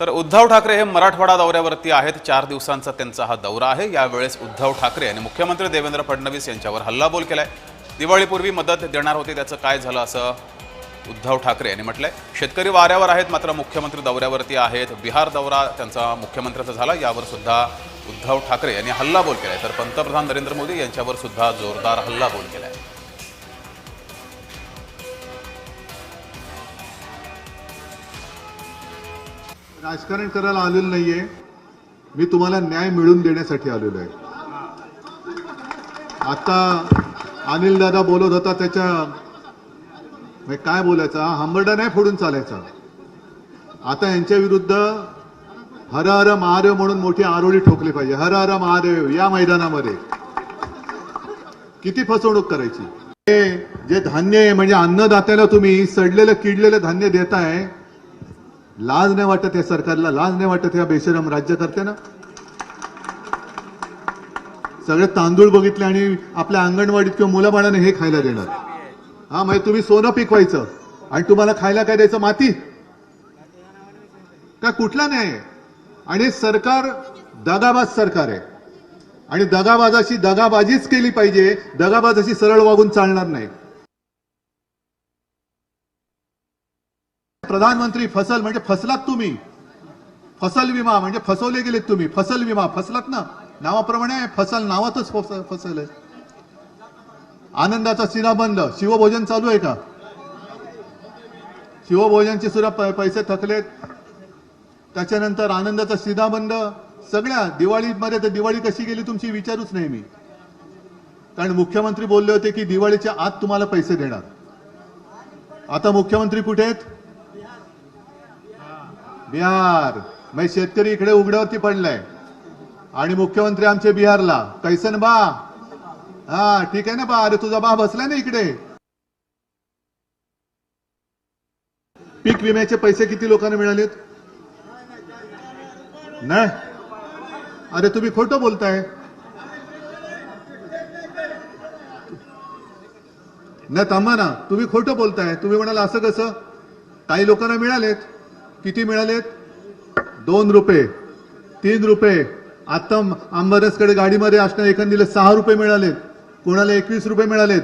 तर उद्धव ठाकरे हे मराठवाडा दौऱ्यावरती आहेत. चार दिवसांचा त्यांचा हा दौरा आहे. यावेळेस उद्धव ठाकरे आणि मुख्यमंत्री देवेंद्र फडणवीस यांच्यावर हल्लाबोल केलाय. दिवाळीपूर्वी मदत देणार होते त्याचं काय झालं असं उद्धव ठाकरे यांनी म्हटलंय. शेतकरी वाऱ्यावर आहेत मात्र मुख्यमंत्री दौऱ्यावरती आहेत. बिहार दौरा त्यांचा मुख्यमंत्र्याचा झाला. यावर सुद्धा उद्धव ठाकरे यांनी हल्लाबोल केलाय. तर पंतप्रधान नरेंद्र मोदी यांच्यावर सुद्धा जोरदार हल्लाबोल केलाय. राजकारण करायला आलेलं नाहीये. मी तुम्हाला न्याय मिळवून देण्यासाठी आलेलो आहे. आता अनिल दादा बोलत होता त्याच्या म्हणजे काय बोलायचा? हंबरडा नाही फोडून चालायचा. आता यांच्या विरुद्ध हर हर महादेव म्हणून मोठी आरोळी ठोकली पाहिजे. हर हर महादेव या मैदानामध्ये. किती फसवणूक करायची? हे जे धान्य आहे म्हणजे अन्नदात्याला तुम्ही सडलेलं किडलेलं धान्य देताय लाज नाही वाटत या सरकारला लाज नाही वाटत या बेशरम राज्यकर्त्यांना सगळे तांदूळ बघितले आणि आपल्या अंगणवाडीत किंवा मुलाबाळाने हे खायला देणार. हा म्हणजे तुम्ही सोनं पिकवायचं आणि तुम्हाला खायला काय द्यायचं? माती. काय कुठला नाही आणि सरकार दगाबाज सरकार आहे. आणि दगाबाजाशी दगाबाजीच केली पाहिजे. दगाबाजाशी सरळ वागून चालणार नाही. प्रधानमंत्री फसल म्हणजे फसलात तुम्ही. फसल विमा म्हणजे फसवले गेलेत तुम्ही. फसल विमा फसलात ना? नावाप्रमाणे फसल नावातच फस- फसल. आहे आनंदाचा सिरा बंद. शिवभोजन चालू आहे का? शिवभोजनचे सुद्धा पैसे थकलेत. त्याच्यानंतर आनंदाचा सिधा बंद. सगळ्या दिवाळीमध्ये तर दिवाळी कशी गेली तुमची विचारूच नाही मी. कारण मुख्यमंत्री बोलले होते की दिवाळीच्या आत तुम्हाला पैसे देणार. आता मुख्यमंत्री कुठे आहेत? बिहार. मग शेतकरी इकडे उघड्यावरती पडलाय. आणि मुख्यमंत्री आमचे बिहारला. कैसन बा. हा ठीक आहे ना बा? अरे तुझा बा बसलाय ना इकडे. पीक विम्याचे पैसे किती लोकांना मिळालेत? नाही. अरे तुम्ही खोटं बोलताय. नाही थांबा ना. तुम्ही खोटं बोलताय. तुम्ही म्हणाल असं कसं? काही लोकांना मिळालेत. किती मिळालेत? दोन रुपये. तीन रुपये. आता आंबरसकडे गाडीमध्ये असणाऱ्या एखादीला सहा रुपये मिळालेत. कोणाला एकवीस रुपये मिळालेत?